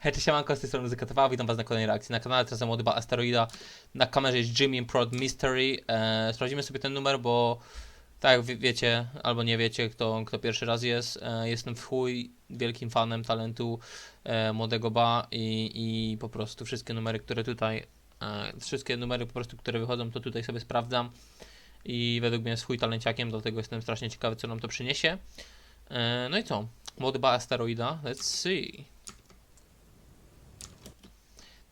Hej, cześć, siemanko, z tej strony Muzyka witam was na kolejnej reakcji na kanale, teraz młody Asteroida, na kamerze jest Jimmy Prod Mystery, e, sprawdzimy sobie ten numer, bo tak jak wiecie, albo nie wiecie, kto, kto pierwszy raz jest, e, jestem w chuj wielkim fanem talentu e, młodego Ba i, i po prostu wszystkie numery, które tutaj, e, wszystkie numery po prostu, które wychodzą, to tutaj sobie sprawdzam i według mnie jest chuj talenciakiem, dlatego jestem strasznie ciekawy, co nam to przyniesie. E, no i co? Młody Ba Asteroida, let's see.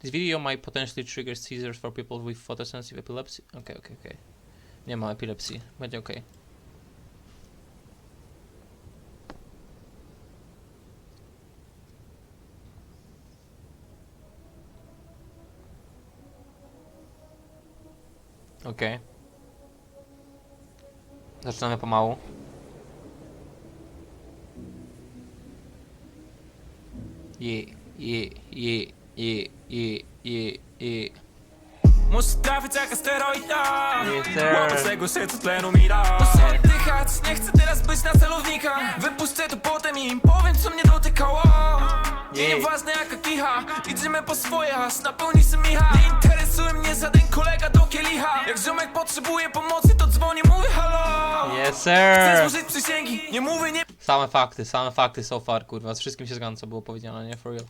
This video might potentially trigger seizures for people with photosensitive epilepsy. Okay, okay, okay. Nie ma epilepsji, będzie okay. Okej. Zaczynamy pomału. Je, je, je, je, je, je, je. Muszę trafić jak asteroida Yes, sir. Łapać tego serca tlenu mira Muszę oddychać, nie chcę teraz być na celownikach Wypuszczę to potem i im powiem co mnie dotykało Nie Jej. nieważne jaka kicha Idziemy po swoje, aż napełni się micha Nie interesuje mnie żaden kolega do kielicha Jak ziomek potrzebuje pomocy to dzwoni, mówię halo Yes, Chcę sir! złożyć przysięgi, nie mówię nie Same fakty, same fakty so far, kurwa. Z wszystkim się zgadzam, co było powiedziane, nie? For real.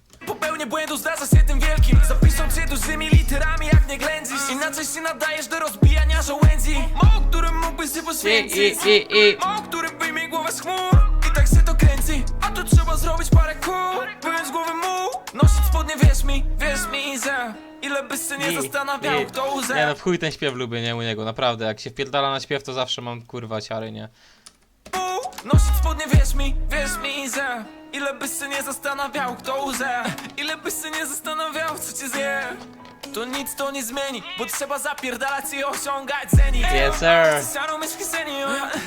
Popełnię błędu, zdarza się tym wielkim Zapiszą cię dużymi literami jak nie ględzisz Inaczej się nadajesz do rozbijania żołędzi Mało którym mógłbyś się poświęcić I, i, i, i. Mało którym wyjmie głowę z chmur I tak się to kręci A tu trzeba zrobić parę kół Wyjąć głowy mu Nosić spodnie, wierz mi, wierz mi, że Ile byś się nie I, zastanawiał, i. kto Nie łzę no, w chuj ten śpiew lubię, nie? U niego, naprawdę. Jak się wpierdala na śpiew, to zawsze mam, kurwa, ciary, nie? Nosić spodnie, wierz mi, wierz mi, że Ile byś się nie zastanawiał, kto łzę Ile byś się nie zastanawiał, co cię zje? To nic to nie zmieni, bo trzeba zapierdalać i osiągać zenit. Yes, sir. Myśl w kieszeni,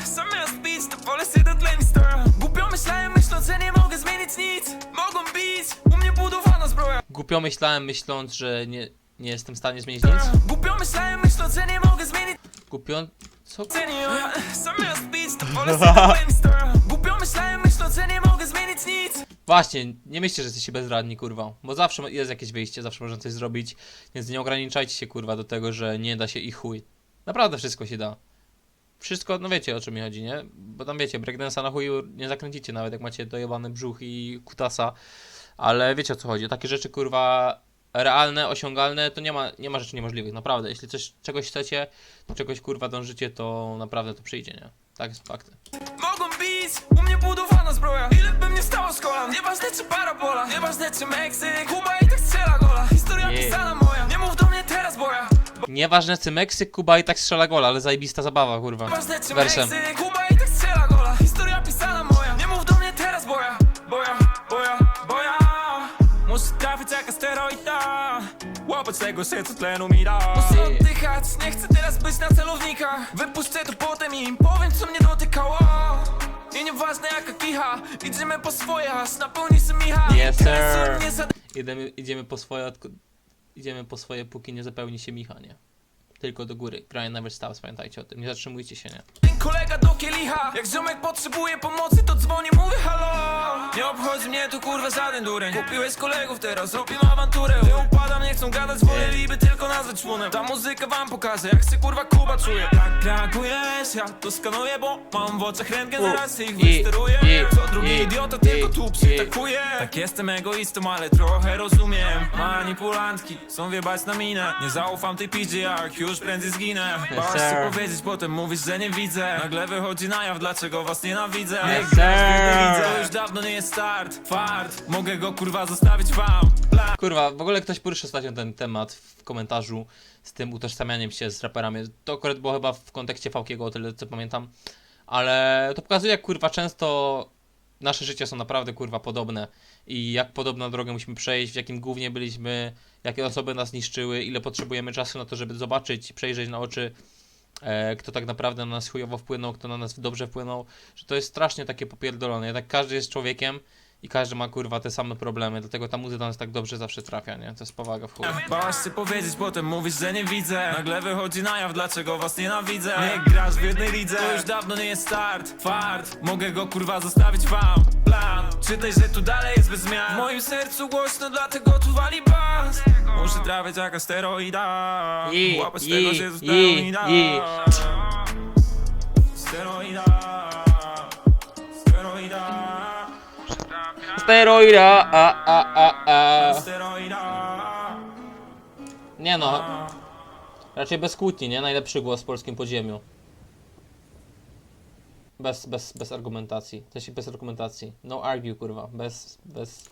zamiast bić, to wolę się do tleni stir Głupio myślałem, myśląc, że nie mogę zmienić nic. Mogą bić, u mnie budowana zbroja Głupio myślałem, myśląc, że nie, nie jestem w stanie zmienić nic. Głupio myślałem, myśląc, że nie mogę zmienić Głupio... Co? Zamiast bić, to wolę się do tleni stir Głupio myślałem, myśląc, że nie mogę zmienić nic Właśnie, nie myślcie, że jesteście bezradni, kurwa. Bo zawsze jest jakieś wyjście, zawsze można coś zrobić. Więc nie ograniczajcie się, kurwa, do tego, że nie da się i chuj. Naprawdę wszystko się da. Wszystko, no wiecie o czym mi chodzi, nie? Bo tam wiecie, breakdance'a na chuju nie zakręcicie, nawet jak macie dojebany brzuch i kutasa. Ale wiecie o co chodzi. Takie rzeczy, kurwa, realne, osiągalne, to nie ma, nie ma rzeczy niemożliwych, naprawdę. Jeśli coś, czegoś chcecie, do czegoś, kurwa, dążycie, to naprawdę to przyjdzie, nie? Tak jest fakty. Mogą bić, u mnie budowana zbroja Ile by mnie stało z kolan, nieważne czy parabola Nieważne czy Meksyk, Kuba i tak strzela gola Historia Jej. pisana moja, nie mów do mnie teraz boja Nieważne, czy Meksyk, Kuba i tak strzela gola, ale zajebista zabawa, kurwa. Nieważne czy. Meksyk, Kuba i Łapać tego serca tlenu mira Muszę oddychać, nie chcę teraz być na celownikach Wypuszczę to potem i im powiem co mnie dotykało I nieważne jaka kicha Idziemy po swoje, aż napełni się micha Yes, sir. Za- Idziemy, idziemy po swoje, odk- idziemy po swoje, póki nie zapełni się Micha, nie? Tylko do góry. Brian never stops, pamiętajcie o tym. Nie zatrzymujcie się, nie? Ten kolega do kielicha Jak ziomek potrzebuje pomocy to dzwoni, mówię halo Nie obchodzi mnie tu kurwa żaden dureń. Kupiłeś kolegów, teraz robimy awanturę. Gdy upadam, nie chcą gadać, woleliby tylko nazwać członem. Ta muzyka wam pokaże, jak się kurwa Kuba czuje. Tak reagujesz, ja to skanuję, bo mam w oczach rentgen, zaraz ich wysteruję. Co drugi idiota, tylko tu przytakuje. Tak jestem egoistą, ale trochę rozumiem. Manipulantki, są wiebać na minę. Nie zaufam tej piździe, jak już prędzej zginę. Bałaś się powiedzieć, potem mówisz, że nie widzę. Nagle wychodzi na jaw, dlaczego was nienawidzę? Yes, Jak grać w jednej sir. lidze, To już dawno nie jest start Fart, mogę go kurwa zostawić wam. Plan Kurwa, w ogóle ktoś poruszył ostatnio ten temat w komentarzu z tym utożsamianiem się z raperami. To akurat było chyba w kontekście Fałkiego, o tyle co pamiętam. Ale to pokazuje, jak kurwa często nasze życia są naprawdę kurwa podobne. I jak podobną drogę musimy przejść, w jakim głównie byliśmy, jakie osoby nas niszczyły, ile potrzebujemy czasu na to, żeby zobaczyć, przejrzeć na oczy, kto tak naprawdę na nas chujowo wpłynął, kto na nas dobrze wpłynął, że to jest strasznie takie popierdolone. Jednak każdy jest człowiekiem i każdy ma kurwa te same problemy, dlatego ta muzyka nas tak dobrze zawsze trafia, nie? To jest powaga w chuj. Bałaś się powiedzieć, potem mówisz, że nie widzę. Nagle wychodzi na jaw, dlaczego was nienawidzę? Nie grasz w jednej lidze, to już dawno nie jest start Fart, mogę go kurwa zostawić wam. Plan. Czytaj, że tu dalej jest bez zmian. W moim sercu głośno, dlatego tu wali bas Muszę trafiać jak asteroida Je, Łapać je, tego, że je, to steroida je. Steroida Steroida Steroida, a, a, a, a. Steroida Nie no, raczej bez kłótni, nie? Najlepszy głos w polskim podziemiu. Bez, bez, bez argumentacji. To się bez argumentacji. No argue, kurwa. Bez, bez...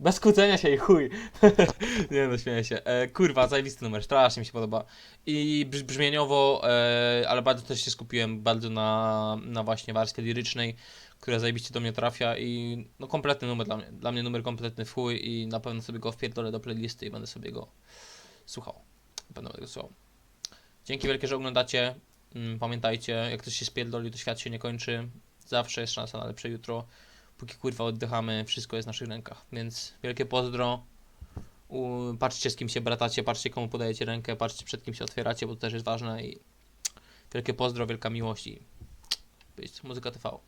Bez kłócenia się i chuj. nie no, śmieję się. E, kurwa, zajebisty numer, strasznie mi się podoba. I brz- brzmieniowo, e, ale bardzo też się skupiłem bardzo na, na właśnie warstwie lirycznej, która zajebiście do mnie trafia i no kompletny numer dla mnie. Dla mnie numer kompletny w chuj i na pewno sobie go wpierdolę do playlisty i będę sobie go słuchał. Będę go słuchał. Dzięki wielkie, że oglądacie. Mm, Pamiętajcie, jak ktoś się spierdoli, to świat się nie kończy. Zawsze jest szansa na lepsze jutro. Póki kurwa oddychamy, wszystko jest w naszych rękach. Więc wielkie pozdro. U, patrzcie z kim się bratacie, patrzcie komu podajecie rękę, patrzcie przed kim się otwieracie, bo to też jest ważne i wielkie pozdro, wielka miłość i muzyka TV.